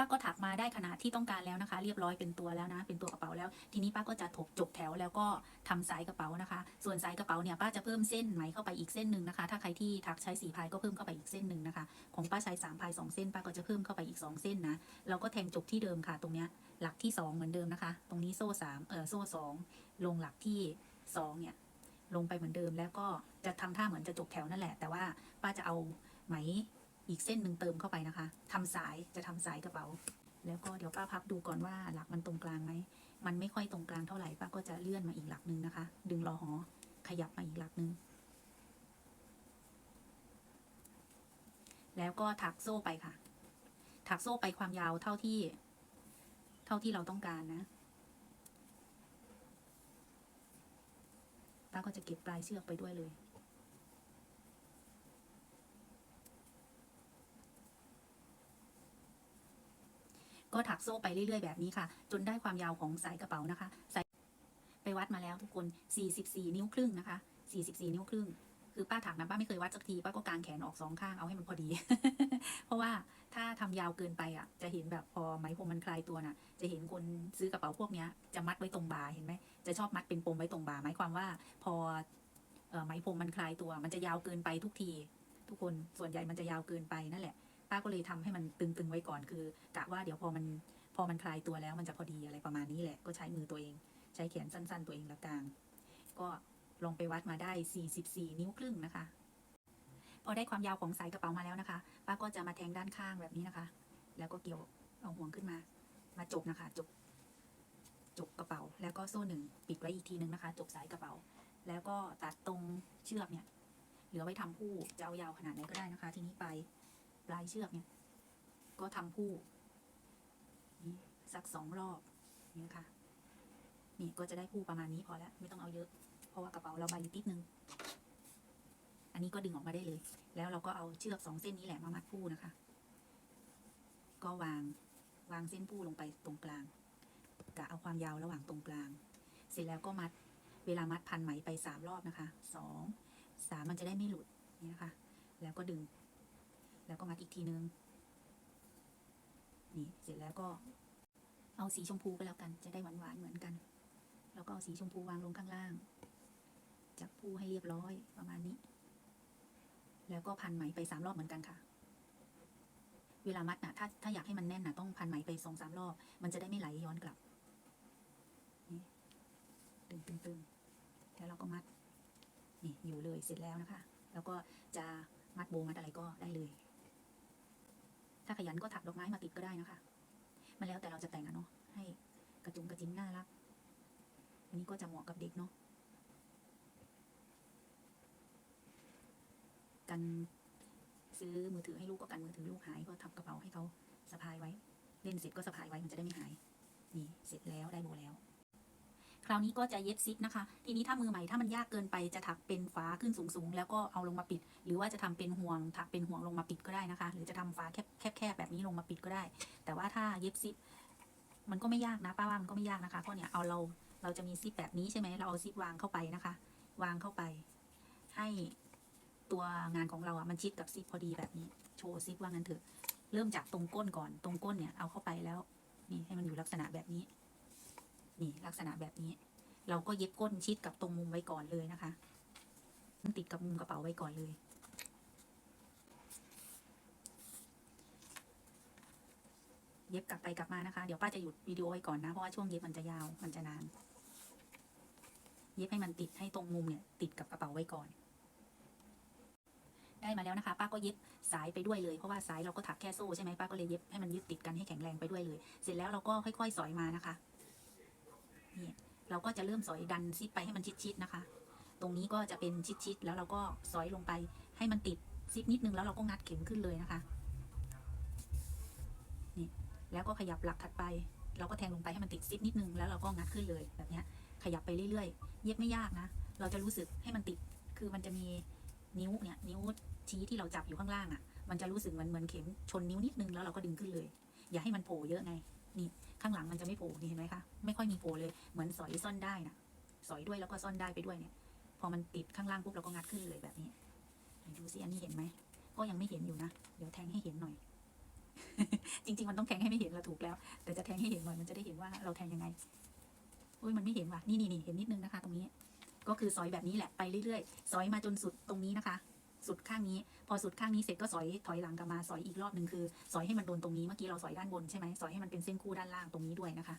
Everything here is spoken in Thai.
ป้าก็ถักมาได้ขนาดที่ต้องการแล้วนะคะ เรียบร้อยเป็นตัวแล้วนะ เป็นตัวกระเป๋าแล้ว ทีนี้ป้าก็จะถกจบแถวแล้วก็ทำสายกระเป๋านะคะ ส่วนสายกระเป๋าเนี่ยป้าจะเพิ่มเส้นไหมเข้าไปอีกเส้นหนึ่งนะคะ ถ้าใครที่ถักใช้สี่พายก็เพิ่มเข้าไปอีกเส้นหนึ่งนะคะ ของป้าใช้สามพายสองเส้นป้าก็จะเพิ่มเข้าไปอีกสองเส้นนะเราก็แทงจบที่เดิมค่ะ ตรงเนี้ยหลักที่สองเหมือนเดิมนะคะ ตรงนี้โซ่สามเออโซ่สองลงหลักที่สองเนี่ยลงไปเหมือนเดิมแล้วก็จะทำท่าเหมือนจะจบแถวนั่นแหละ แต่ว่าป้าจะเอาไหม อีกเส้นหนึ่งเติมเข้าไปนะคะทำสายจะทำสายกระเป๋า แล้วก็เดี๋ยวป้าพับดูก่อนว่าหลักมันตรงกลางไหม มันไม่ค่อยตรงกลางเท่าไหร่ป้าก็จะเลื่อนมาอีกหลักหนึ่งนะคะ ดึงรอหอขยับมาอีกหลักหนึ่งแล้วก็ถักโซ่ไปค่ะ ถักโซ่ไปความยาวเท่าที่ เท่าที่เราต้องการนะป้าก็จะเก็บปลายเชือกไปด้วยเลย ก็ถักโซ่ไปเรื่อยๆแบบนี้ค่ะ จนได้ความยาวของสายกระเป๋านะคะสายไปวัดมาแล้วทุกคน 44 นิ้วครึ่งนะคะ 44 นิ้วครึ่ง คือป้าถักนะป้าไม่เคยวัดสักทีป้าก็กางแขนออกสองข้างเอาให้มันพอดี เพราะว่าถ้าทำยาวเกินไปอะ จะเห็นแบบพอไหมพรมมันคลายตัวน่ะ จะเห็นคนซื้อกระเป๋าพวกเนี้ยจะมัดไว้ตรงบ่าเห็นไหมจะชอบมัดเป็นปมไว้ตรงบ่าหมายความว่า พอออไหมพรมมันคลายตัว มันจะยาวเกินไปทุกที ทุกคนส่วนใหญ่มันจะยาวเกินไปนั่นแหละ ป้าก็เลยทำให้มันตึงๆไว้ก่อนคือกะว่าเดี๋ยวพอมันพอมันคลายตัวแล้วมันจะพอดีอะไรประมาณนี้แหละก็ใช้มือตัวเอง ใช้แขนสั้น ๆ ตัวเองแล้วกลางก็ลองไปวัดมาได้ 44 นิ้วครึ่งนะคะ พอได้ความยาวของสายกระเป๋ามาแล้วนะคะ ป้าก็จะมาแทงด้านข้างแบบนี้นะคะ แล้วก็เกี่ยวเอาห่วงขึ้นมา มาจบนะคะจบจบกระเป๋า แล้วก็โซ่หนึ่งปิดไว้อีกทีหนึ่งนะคะ จบสายกระเป๋า แล้วก็ตัดตรงเชือกเนี่ย เหลือไว้ทำผู้จะเอายาวขนาดไหนก็ได้นะคะ ทีนี้ไป ปลายเชือกเนี่ย ก็ทำผู้นี่สักสองรอบนี่ค่ะนี่ก็จะได้ผู้ประมาณนี้พอแล้วไม่ต้องเอาเยอะ เพราะว่ากระเป๋าเราใบอยู่ติดนึง อันนี้ก็ดึงออกมาได้เลย แล้วเราก็เอาเชือกสองเส้นนี้แหละมามัดผู้นะคะ ก็วางวางเส้นผู้ลงไปตรงกลางกะเอาความยาวระหว่างตรงกลาง เสร็จแล้วก็มัดเวลามัดพันไหมไปสามรอบนะคะสองสามมันจะได้ไม่หลุดนี่นะคะ แล้วก็ดึง แล้วก็มัดอีกทีนึง นี่เสร็จแล้วก็เอาสีชมพูก็แล้วกัน จะได้หวานหวานเหมือนกัน แล้วก็เอาสีชมพูวางลงข้างล่าง จับผู้ให้เรียบร้อยประมาณนี้ แล้วก็พันไหมไปสามรอบเหมือนกันค่ะ เวลามัดนะถ้าถ้าอยากให้มันแน่นนะต้องพันไหมไปสองสามรอบ มันจะได้ไม่ไหลย้อนกลับ นี่ตึงตึงตึงแล้วเราก็มัด นี่อยู่เลยเสร็จแล้วนะคะ แล้วก็จะมัดโบมัดอะไรก็ได้เลย ถ้าขยันก็ถักดอกไม้มาติดก็ได้นะคะ มันแล้วแต่เราจะแต่งอะเนาะ ให้กระจุงกระจิ้มน่ารัก อันนี้ก็จะเหมาะกับเด็กเนาะ กันซื้อมือถือให้ลูกก็กันมือถือลูกหายก็ทำกระเป๋าให้เขาสะพายไว้ เล่นเสร็จก็สะพายไว้มันจะได้ไม่หาย นี่เสร็จแล้วได้โบแล้ว ราวนี้ก็จะเย็บซิปนะคะ ทีนี้ถ้ามือใหม่ถ้ามันยากเกินไปจะถักเป็นฝาขึ้นสูงๆ แล้วก็เอาลงมาปิด หรือว่าจะทำเป็นห่วงถักเป็นห่วงลงมาปิดก็ได้นะคะ หรือจะทำฝาแคบๆแบบนี้ลงมาปิดก็ได้ แต่ว่าถ้าเย็บซิปมันก็ไม่ยากนะป้าว่ามันก็ไม่ยากนะคะเพราะเนี่ยเอาเราเราจะมีซิปแบบนี้ใช่ไหมเราเอาซิปวางเข้าไปนะคะ วางเข้าไป ให้ตัวงานของเราอะมันชิดกับซิปพอดีแบบนี้ โชว์ซิปว่างั้นเถอะ เริ่มจากตรงก้นก่อน ตรงก้นเนี่ยเอาเข้าไปแล้ว นี่ให้มันอยู่ลักษณะแบบนี้ นี่ลักษณะแบบนี้ เราก็เย็บก้นชิดกับตรงมุมไว้ก่อนเลยนะคะติดกับมุมกระเป๋าไว้ก่อนเลย เย็บกลับไปกลับมานะคะ เดี๋ยวป้าจะหยุดวิดีโอไว้ก่อนนะ เพราะว่าช่วงเย็บมันจะยาว มันจะนาน เย็บให้มันติดให้ตรงมุมเนี่ยติดกับกระเป๋าไว้ก่อน ได้มาแล้วนะคะ ป้าก็เย็บสายไปด้วยเลย เพราะว่าสายเราก็ถักแค่โซ่ใช่ไหมป้าก็เลยเย็บให้มันยึดติดกันให้แข็งแรงไปด้วยเลย เสร็จแล้วเราก็ค่อย ๆ สอยมานะคะ เราก็จะเริ่มสอยดันซิปไปให้มันชิดๆนะคะ ตรงนี้ก็จะเป็นชิดๆแล้วเราก็สอยลงไปให้มันติดซิปนิดนึงแล้วเราก็งัดเข็มขึ้นเลยนะคะนี่แล้วก็ขยับหลักถัดไป เราก็แทงลงไปให้มันติดซิปนิดนึงแล้วเราก็งัดขึ้นเลยแบบนี้ขยับไปเรื่อยๆ เย็บไม่ยากนะ เราจะรู้สึกให้มันติด คือมันจะมีนิ้วเนี่ยนิ้วชี้ที่เราจับอยู่ข้างล่างอะ่ะ มันจะรู้สึกเหมือนเหมือนเข็มชนนิ้วนิดนึงแล้วเราก็ดึงขึ้นเลย อย่าให้มันโผล่เยอะไง นี่ ข้างหลังมันจะไม่โผล่นี่เห็นไหมคะไม่ค่อยมีโผล่เลยเหมือนสอยซ่อนได้นะสอยด้วยแล้วก็ซ่อนได้ไปด้วยเนี่ย พอมันติดข้างล่างปุ๊บเราก็งัดขึ้นเลยแบบนี้ดูซิอันนี้เห็นไหมก็ยังไม่เห็นอยู่นะเดี๋ยวแทงให้เห็นหน่อย จริง ๆ มันต้องแทงให้ไม่เห็นเราถูกแล้ว แต่จะแทงให้เห็นหน่อยมันจะได้เห็นว่าเราแทงยังไงอุ้ยมันไม่เห็นว่ะนี่นี่นี่เห็นนิดนึงนะคะ ตรงนี้ ก็คือซอยแบบนี้แหละไปเรื่อยๆซอยมาจนสุดตรงนี้นะคะ สุดข้างนี้ พอสุดข้างนี้เสร็จก็สอยถอยหลังกลับมาสอยอีกรอบหนึ่งคือ สอยให้มันโดนตรงนี้เมื่อกี้เราสอยด้านบนใช่ไหมสอยให้มันเป็นเส้นคู่ด้านล่างตรงนี้ด้วยนะคะ